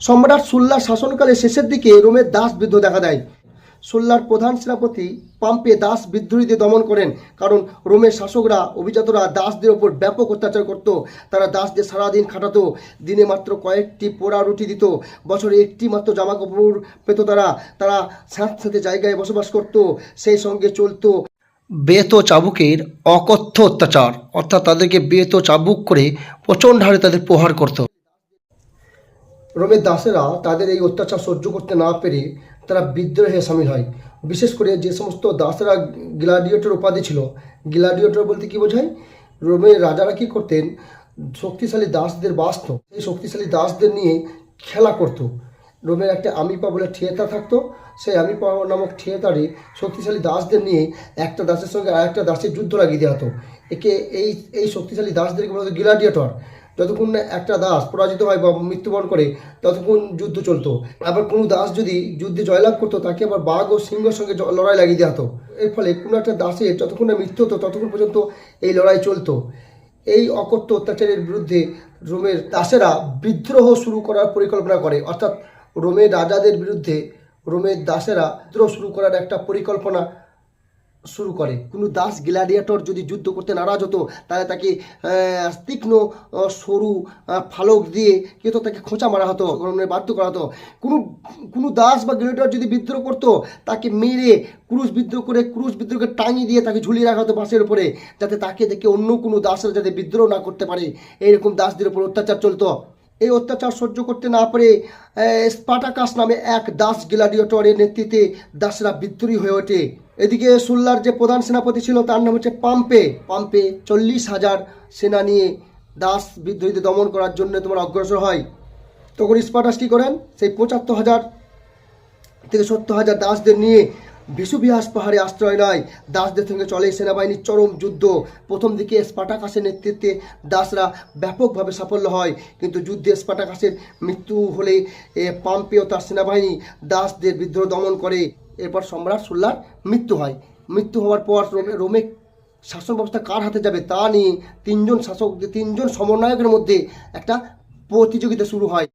সম্রাট সুল্লার শাসনকালে শেষের দিকে রোমের দাস বিদ্রোহ দেখা দেয়। সুল্লার প্রধান সেনাপতি পাম্পে দাস বিদ্রোহীদের দমন করেন, কারণ রোমের শাসকরা, অভিজাতরা দাসদের ওপর ব্যাপক অত্যাচার করত। তারা দাসদের সারাদিন খাটাতো, দিনে মাত্র কয়েকটি পোড়া রুটি দিত, বছরে একটি মাত্র জামা কাপড় পেত তারা। তারা স্যাঁত স্যাঁতে জায়গায় বসবাস করত, সেই সঙ্গে চলতো বেত চাবুকের অকথ্য অত্যাচার, অর্থাৎ তাদেরকে বেত চাবুক করে প্রচণ্ড হারে তাদের প্রহার করত। রোমের দাসেরা তাদের এই অত্যাচার সহ্য করতে না পেরে তারা বিদ্রোহে সামিল হয়। বিশেষ করে যে সমস্ত দাসেরা গ্লাডিয়েটর উপাধি ছিল, গ্লাডিয়েটর বলতে কি বোঝায়? রোমের রাজারা কি করতেন? শক্তিশালী দাসদের বাঁচত। এই শক্তিশালী দাসদের নিয়ে খেলা করত। রোমের একটা আমিপা বলে থিয়েটার থাকতো। সেই আমিপা নামক থিয়েটারে শক্তিশালী দাসদের নিয়ে একটা দাসের সঙ্গে আরেকটা দাসের যুদ্ধ লাগিয়ে দেওয়া হতো। একে এই এই শক্তিশালী দাসদেরকে বলা হতো গ্লাডিয়েটর। যতক্ষণ না একটা দাস পরাজিত হয় বা মৃত্যুবরণ করে, ততক্ষণ যুদ্ধ চলতো। আবার কোনো দাস যদি যুদ্ধে জয়লাভ করতো, তাকে আবার বাঘ ও সিংহের সঙ্গে লড়াই লাগিয়ে দেওয়া হতো। এর ফলে কোনো একটা দাসের যতক্ষণ না মৃত্যু হতো, ততক্ষণ পর্যন্ত এই লড়াই চলতো। এই অকথ্য অত্যাচারের বিরুদ্ধে রোমের দাসেরা বিদ্রোহ শুরু করার পরিকল্পনা করে। অর্থাৎ রোমের রাজাদের বিরুদ্ধে রোমের দাসেরা বিদ্রোহ শুরু করার একটা পরিকল্পনা শুরু করে। কোনো দাস গ্ল্যাডিয়েটর যদি যুদ্ধ করতে নারাজ হতো, তাহলে তাকে তীক্ষ্ণ সরু ফালক দিয়ে কিন্তু তাকে খোঁচা মারা হতো বাধ্য করা হতো। কোনো কোনো দাস বা গ্লেডিয়েটর যদি বিদ্রোহ করতো, তাকে মেরে ক্রুশ বিদ্রোহ করে, ক্রুশ বিদ্রোহকে টাঙিয়ে দিয়ে তাকে ঝুলিয়ে রাখা হতো বাঁশের উপরে, যাতে তাকে দেখে অন্য কোনো দাসরা যাতে বিদ্রোহ না করতে পারে। এইরকম দাসদের উপর অত্যাচার চলতো। এই অত্যাচার সহ্য করতে না পারে স্পাটাকাস নামে এক দাস গ্লাডিয়েটরের নেতৃত্বে দাসরা বিদ্রোহী হয়ে ওঠে। এদিকে সুল্লার যে প্রধান সেনাপতি ছিল, তার নাম হচ্ছে পাম্পে। পাম্পে চল্লিশ হাজার সেনা নিয়ে দাস বিদ্রোহীদের দমন করার জন্য তোমার অগ্রসর হয়। তখন স্পাটাস কী করেন? সেই পঁচাত্তর হাজার থেকে সত্তর হাজার দাসদের নিয়ে বিশুবিহাস পাহাড়ে আশ্রয় নেয়। দাসদের সঙ্গে চলে সেনাবাহিনীর চরম যুদ্ধ। প্রথম দিকে স্পাটাকাসের নেতৃত্বে দাসরা ব্যাপকভাবে সাফল্য হয়। কিন্তু যুদ্ধে স্পাটাকাসের মৃত্যু হলে এ, পাম্পে ও তার সেনাবাহিনী দাসদের বিদ্রোহ দমন করে। এরপর সম্রাট সুল্লার মৃত্যু হয়। মৃত্যু হওয়ার পর রোমে শাসন ব্যবস্থা কার হাতে যাবে তা নিয়ে তিনজন শাসক তিনজন সমন্বয়কের মধ্যে একটা প্রতিযোগিতা শুরু হয়।